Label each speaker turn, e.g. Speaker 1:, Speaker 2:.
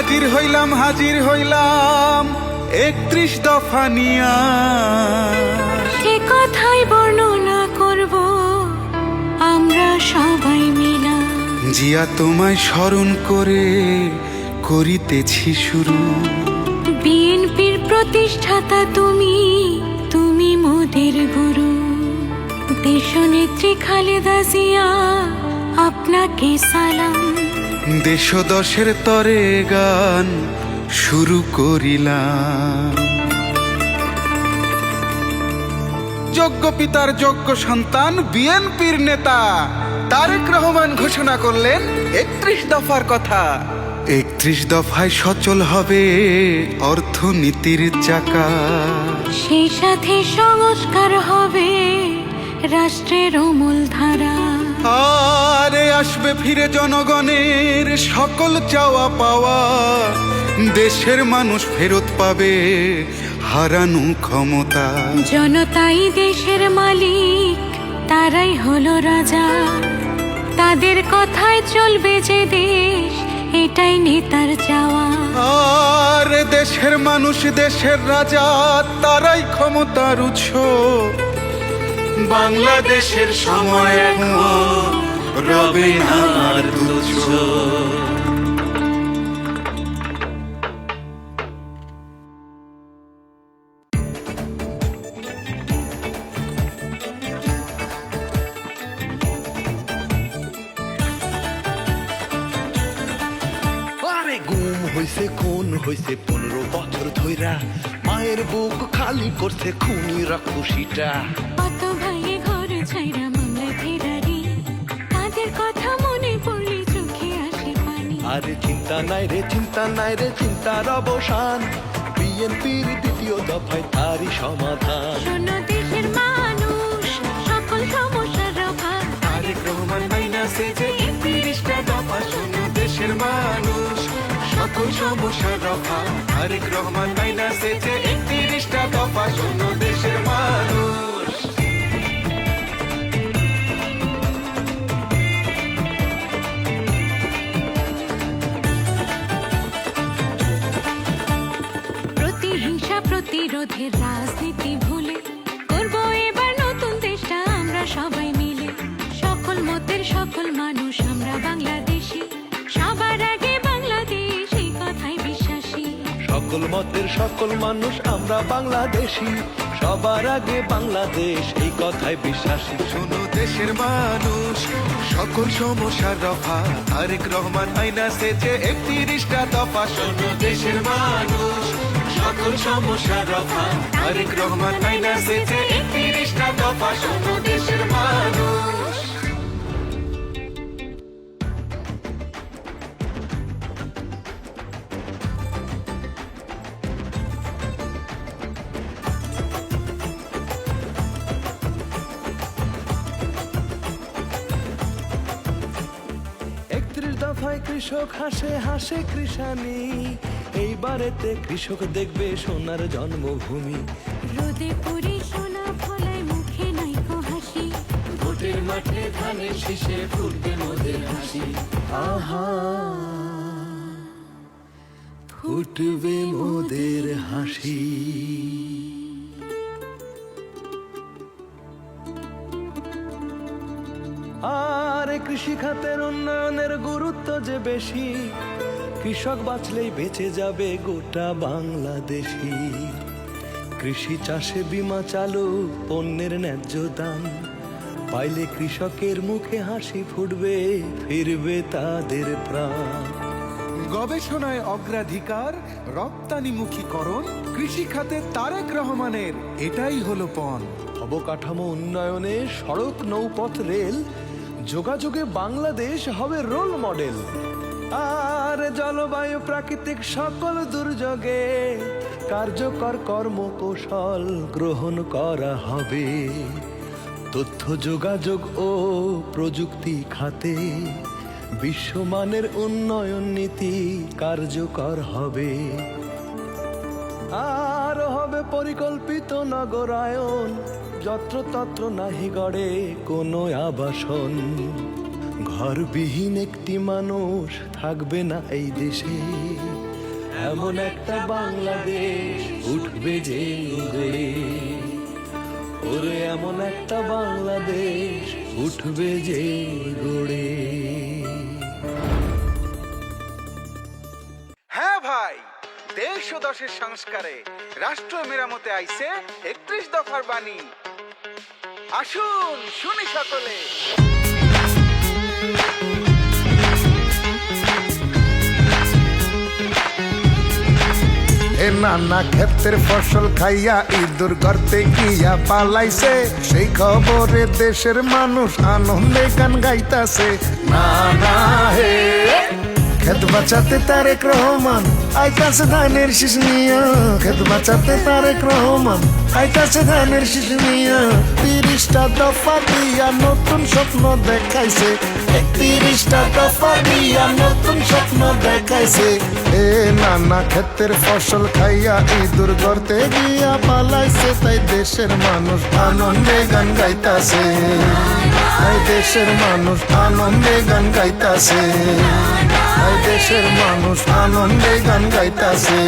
Speaker 1: হাজির হইলাম হাজির হইলাম একত্রিশ দফা নিয়া।
Speaker 2: সে কথাই বর্ণনা করব আমরা সবাই মিলা।
Speaker 1: জিয়া তোমায় স্মরণ করে করিতেছি শুরু।
Speaker 2: বিএনপির প্রতিষ্ঠাতা তুমি তুমি মোদের গুরু। দেশনেত্রী খালেদা জিয়া আপনাকে সালাম।
Speaker 1: দেশ দশের তরে গান শুরু করিলাম। যোগ্য পিতার যোগ্য সন্তান, বিএনপির নেতা, তারেক রহমান ঘোষণা করলেন, একত্রিশ দফার কথা। একত্রিশ দফায় সচল হবে অর্থনীতির চাকা।
Speaker 2: সেই সাথে সংস্কার হবে রাষ্ট্রের অমূল ধারা।
Speaker 1: আরে আসবে ফিরে জনগণের সকল চাওয়া পাওয়া। দেশের মানুষ ফেরত পাবে হারানো ক্ষমতা।
Speaker 2: জনতাই দেশের মালিক তারাই হলো রাজা। তাদের কথায় চলবে যে দেশ এটাই নেতার চাওয়া।
Speaker 1: আর দেশের মানুষ দেশের রাজা তারাই ক্ষমতার উৎস। বাংলাদেশের সময় এখন রবে না
Speaker 3: গুম হইছে খুন হইছে পনেরো বছর ধইরা মায়ের বুক খালি করছে খুনিরা খুশিটা
Speaker 2: কত ভাইয়ে ঘর ছাইরা ফেরারি। তাদের কথা মনে পড়লে চোখে আসে পানি।
Speaker 3: আরে চিন্তা নাই রে চিন্তা নাই রে চিন্তার অবসান। বিএনপির দ্বিতীয় দফায় তারই সমাধান।
Speaker 2: শোনো দেশের মানুষ সকল সমস্যার অভাব।
Speaker 1: তারেক রহমান মাইনাসে যে তিরিশটা দফা শোনো দেশের মানুষ। দেশের মানুষ।
Speaker 2: প্রতিহিংসা প্রতিরোধের রাজনীতি ভুলে, করব এবার নতুন দেশটা আমরা সবাই মিলে। সকল মতের সকল মানুষ, আমরা বাংলাদেশি
Speaker 3: সকল মতের সকল মানুষ আমরা বাংলাদেশি। সবার আগে বাংলাদেশ, এই কথায় বিশ্বাসী।
Speaker 1: শোনো দেশের মানুষ, সকল সমস্যার রফা। তারেক রহমান আইনাসে যে একত্রিশটা দফা। শোনো দেশের মানুষ, সকল সমস্যার রফা। তারেক রহমান আইনাসে যে একত্রিশটা দফা। শোনো দেশের মানুষ।
Speaker 3: একত্রিশ কৃষক হাসে হাসে কৃষানি এইবারেতে কৃষক দেখবে সোনার জন্মভূমি।
Speaker 2: রোদে পুরি সোনা ফলায় মুখে নাই কো হাসি।
Speaker 3: ভোটের মাঠে ধানের শীষে ফুটবে মোদের হাসি। আহা! ফুটবে মোদের হাসি। আর কৃষি খাতের উন্নয়নের গুরুত্ব যে বেশি কৃষক বাঁচলেই বেঁচে যাবে গোটা বাংলাদেশি কৃষি চাষে বিমা চালু পণ্যের ন্যায্য দাম। পাইলে কৃষকের মুখে হাসি ফুটবে ফিরবে তাদের প্রাণ।
Speaker 1: গবেষণায় অগ্রাধিকার রপ্তানিমুখীকরণ কৃষি খাতে তারেক রহমানের এটাই হলো পণ।
Speaker 3: অবকাঠামো উন্নয়নে সড়ক নৌপথ রেল যোগাযোগে বাংলাদেশ হবে রোল মডেল। আর জলবায়ু প্রাকৃতিক সকল দুর্যোগে কার্যকর কর্মকৌশল গ্রহণ করা হবে। তথ্য যোগাযোগ ও প্রযুক্তি খাতে বিশ্বমানের উন্নয়ন নীতি কার্যকর হবে। আর হবে পরিকল্পিত নগরায়ন যত্রতত্র নাহি গড়ে কোনো আবাসন। ঘরবিহীন একটি মানুষ থাকবে না এই দেশে। এমন একটা বাংলাদেশ উঠবে যে ওরে, এমন একটা বাংলাদেশ উঠবে যে গড়ে
Speaker 4: হ্যাঁ ভাই, দেশ ও দশের সংস্কারে রাষ্ট্র মেরামতে আইছে একত্রিশ দফার বাণী। আসুন, শুনি সকলে।
Speaker 5: নানা ক্ষেতের ফসল খাইয়া ইঁদুর গর্তে গিয়া পালাইছে। সেই খবরে দেশের মানুষ আনন্দে গান গাইতাছে। না না হে খেত বাঁচাতে তারেক রহমান আইতাছে ধানের শীষ নিয়া খেত বাঁচাতে তারেক রহমান আইতাছে ধানের শীষ নিয়া তিরিশটা দফা দিয়া নতুন স্বপ্ন দেখাইছে একত্রিশটা দফা দিয়া নতুন স্বপ্ন দেখাইছে এ নানা ক্ষেতের ফসল খাইয়া ইঁদুর গর্তে গিয়া পালাইছে তাই দেশের মানুষ আনন্দে গান গাইতাছে তাই দেশের মানুষ আনন্দে গান গাইতাছে তাই দেশের মানুষ আনন্দে গান গাইতাছে